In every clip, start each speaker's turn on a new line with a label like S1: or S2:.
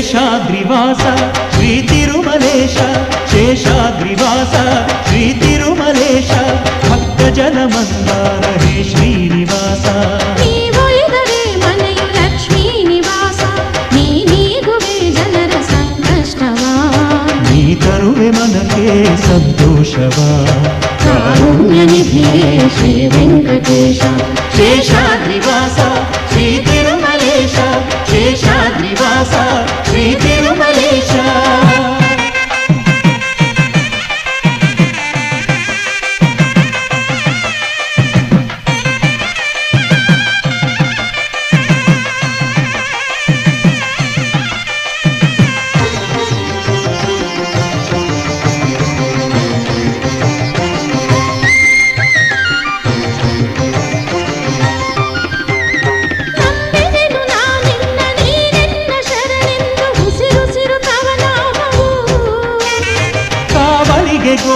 S1: శేషాద్రివాస శ్రీ తిరుమలేశ శేషాద్రివాస శ్రీ తిరుమలేశ భక్త జనమందార హే శ్రీనివాస. శ్రీ వెంకటేశ శేషాద్రివాస శ్రీ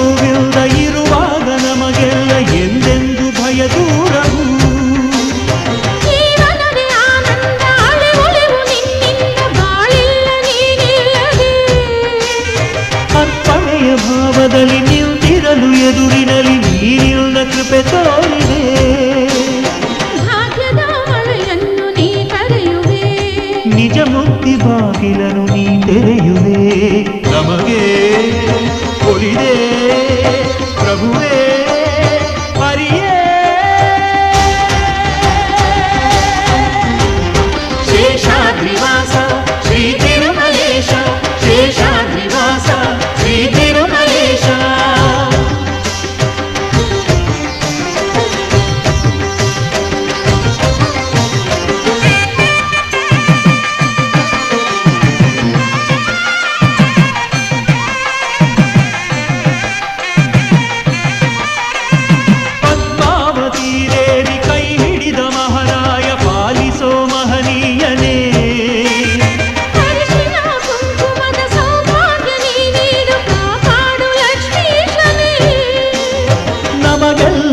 S1: ನೋವಿಲ್ಲ ಇರುವಾಗ ನಮಗೆಲ್ಲ ಎಂದೆಂದು ಭಯ ದೂರವು ಅರ್ಪಣೆಯ ಭಾವದಲ್ಲಿ ನಿಂತಿರಲು ಎದುರಿನಲ್ಲಿ ನೀರಿಲ್ಲ ಕೃಪೆ ತೋರಿದೆ. ನಿಜ ಮುಕ್ತಿ ಬಾಗಿಲನು ನೀ ತೆರೆಯುವೆ. ನಮಗೆ ಕೊಡಿದೆ.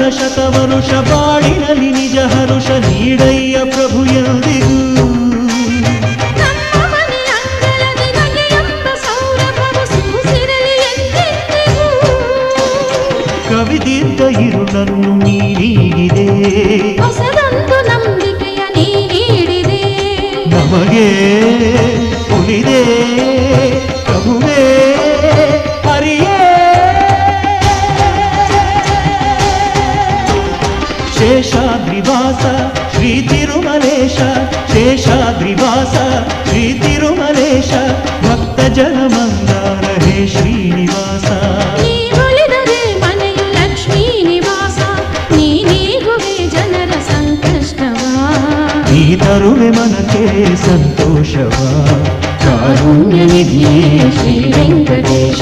S1: ಶತವರುಷ ಬಾಡಿನಲ್ಲಿ ನಿಜ ಹರುಷ ನೀಡಯ್ಯ ಪ್ರಭು ಎಂದಿಗೂ. ಕವಿದಿದ್ದ ಇರು ನನ್ನು
S2: ನೀಡಿದೆ ನಂಬಿಕೆಯ ನೀಡಿದೆ.
S1: ನಮಗೆ ಉಳಿದೇ. శేషాద్రివాస శ్రీ
S2: తిరుమలేశ శేషాద్రివాస శ్రీ తిరుమలేశ
S1: భక్త జనమందార హే శ్రీనివాస. ఈ తరువే మనకే సంతోషవా కారుణ్య నిధియే శ్రీ వెంకటేశ.